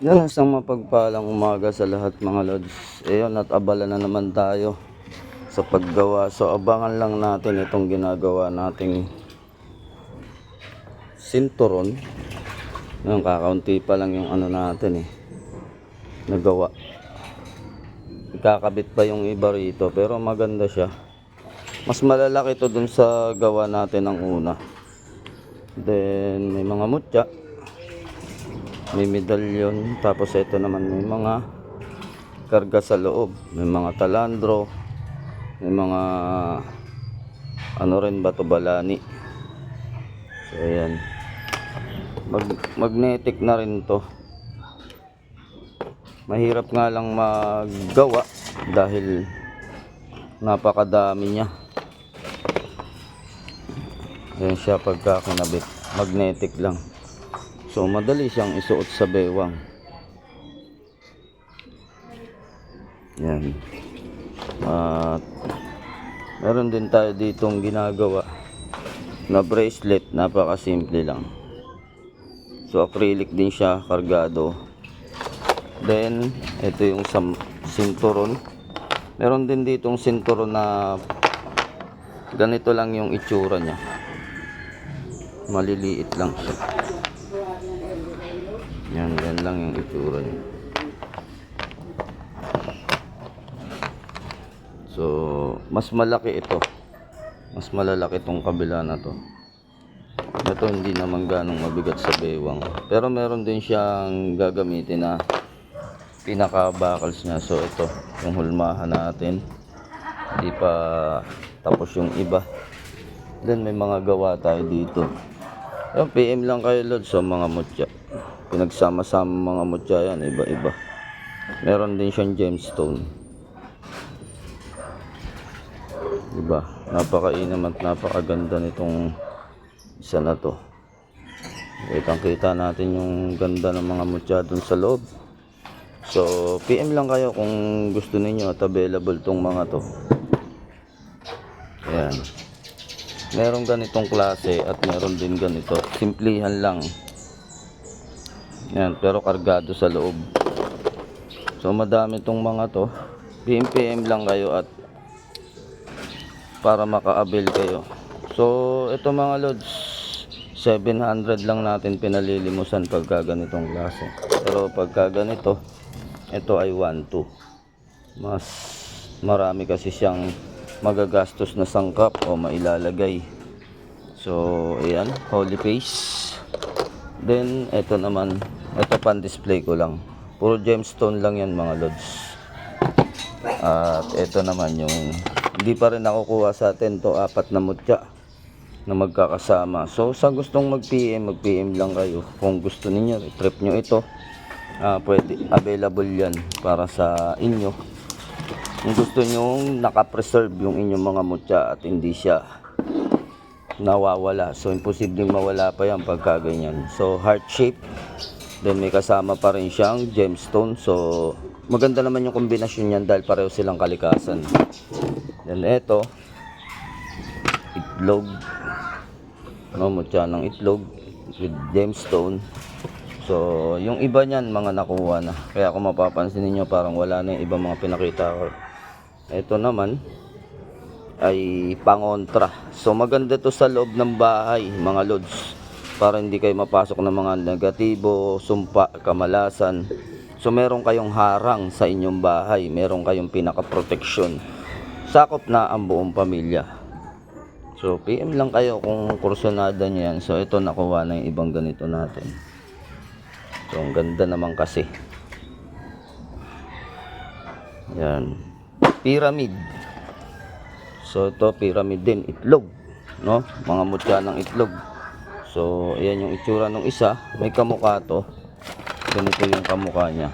Yan, isang mapagpalang umaga sa lahat mga lods. Ayun, at abala na naman tayo sa paggawa. So, abangan lang natin itong ginagawa nating sinturon. Yung kakaunti pa lang yung ano natin eh. Nagawa. Ikakabit pa yung iba rito, pero maganda siya. Mas malalaki to dun sa gawa natin ng una. Then, may mga mutya may medalyon tapos ito naman may mga karga sa loob. May mga talandro. May mga ano rin bato balani. So ayan. Mag, magnetic na rin to. Mahirap nga lang maggawa dahil napakadami niya. Ayan siya pagka kinabit. Magnetic lang So madali siyang isuot sa bewang. Yan. At meron din tayo ditong ginagawa na bracelet, napakasimple lang. So acrylic din siya, kargado. Then ito yung sinturon. Meron din ditong sinturon na ganito lang yung itsura niya. Maliliit lang siya. Lang yung itsura niya. So, mas malaki ito. Mas malalaki itong kabila na to. Ito hindi naman ganong mabigat sa bewang. Pero meron din siyang gagamitin na pinaka buckles niya. So, ito, yung hulmahan natin. Hindi pa tapos yung iba. Then, may mga gawa tayo dito. Yung PM lang kayo, Lord, sa mga mutya pinagsama-sama mga mutya yan, iba-iba. Meron din siyang gemstone. Diba? Napakainam at napakaganda nitong isa na to. Kitang kita natin yung ganda ng mga mutya dun sa loob. So, PM lang kayo kung gusto ninyo at available tong mga to. Ayan. Meron ganitong klase at meron din ganito. Simplihan lang. Yan, pero kargado sa loob. So madami tong mga to. PM-PM lang kayo at para maka-avail kayo. So ito mga lods, 700 lang natin pinalilimusan pagka ganitong klase. Pero pagka ganito, ito ay 1-2. Mas marami kasi siyang magagastos na sangkap o mailalagay. So ayan, holy face. Then, ito naman, ito pan display ko lang. Puro gemstone lang yan mga lods. At ito naman yung, hindi pa rin nakukuha sa atin to apat na mutya na magkakasama. So, sa gustong mag-PM, mag-PM lang kayo. Kung gusto niyo trip nyo ito, ah pwede, available yan para sa inyo. Kung gusto nyo nakapreserve yung inyong mga mutya at hindi siya nawawala. So, imposibleng mawala pa yan pagka ganyan. So, heart shape. Then, may kasama pa rin siyang gemstone. So, maganda naman yung kombinasyon niyan dahil pareho silang kalikasan. Then, eto, itlog. No, mutya ng itlog with gemstone. So, yung iba niyan, mga nakuha na. Kaya kung mapapansin niyo parang wala na yung ibang mga pinakita ko. Ito naman, ay pangontra. So maganda to sa loob ng bahay, mga lods. Para hindi kayo mapasok ng mga negatibo, sumpa, kamalasan. So meron kayong harang sa inyong bahay, meron kayong pinaka-protection. Sakop na ang buong pamilya. So PM lang kayo kung kursunada nyo yan. So ito nakuha na yung ibang ganito natin. So ang ganda naman kasi. Yan. Pyramid. So ito pyramid din itlog, no? Mga mutya ng itlog. So ayan yung itsura ng isa, may kamukha to. Ganito yung kamukha niya.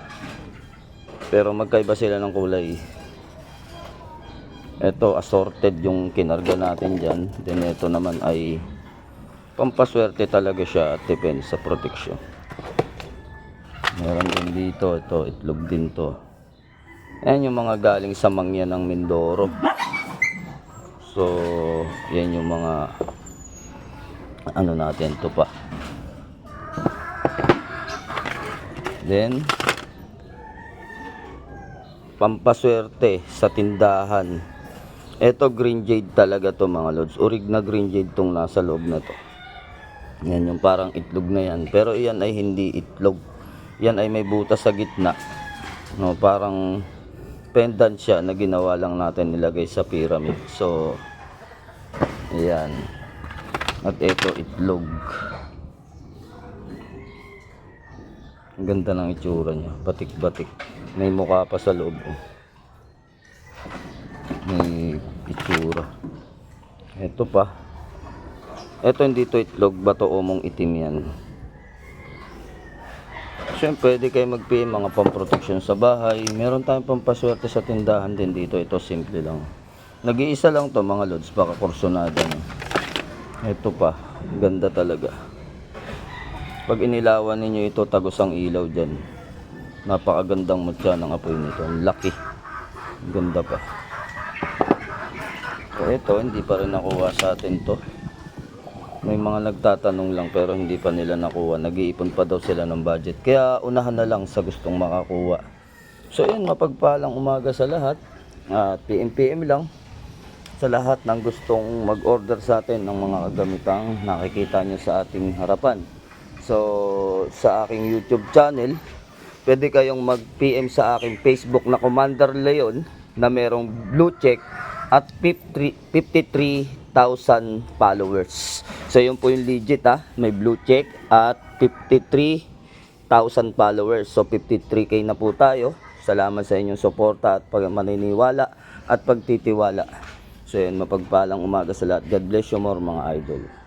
Pero magkaiba sila ng kulay. Ito assorted yung kinarga natin diyan. Then ito naman ay pampaswerte talaga siya at depende sa protection. Meron din dito, ito itlog din to. Ayan yung mga galing sa mangya ng Mindoro. So, yan yung mga ano natin to pa. Then, pampaswerte sa tindahan. Ito green jade talaga to mga lods. Urig na green jade tong nasa loob na to. Yan yung parang itlog na yan. Pero iyan ay hindi itlog. Yan ay may butas sa gitna. No, parang pendant siya na ginawa lang natin nilagay sa pyramid. So, ayan. At ito itlog. Ang ganda ng itsura niya. Batik-batik. May mukha pa sa loob. oh. May itsura. Ito pa. Ito hindi to itlog. Bato umong itim yan. Siyempre, pwede kayo mag-PM mga pamproteksyon sa bahay. Meron tayong pampaswerte sa tindahan din dito. Ito, simple lang. Nag-iisa lang to mga lods. Baka kursunada na. Ito pa. Ganda talaga. Pag inilawan ninyo ito, tagos ang ilaw dyan. Napakagandang mutya ng apoy nito. Ang laki. Ganda pa. So, ito, hindi pa rin nakuha sa atin to. May mga nagtatanong lang pero hindi pa nila nakuha. Nag-iipon pa daw sila ng budget. Kaya unahan na lang sa gustong makakuha. So yun, mapagpalang umaga sa lahat. At PM-PM lang sa lahat ng gustong mag-order sa atin ng mga kagamitang nakikita nyo sa ating harapan. So, sa aking YouTube channel, pwede kayong mag-PM sa aking Facebook na Commander Leon na merong blue check at 53 53,000 followers. So, yun po yung legit ha. May blue check at 53,000 followers. So, 53k na po tayo. Salamat sa inyong suporta at pag maniniwala at pagtitiwala. So, yun, mapagpalang umaga sa lahat. God bless you more mga idol.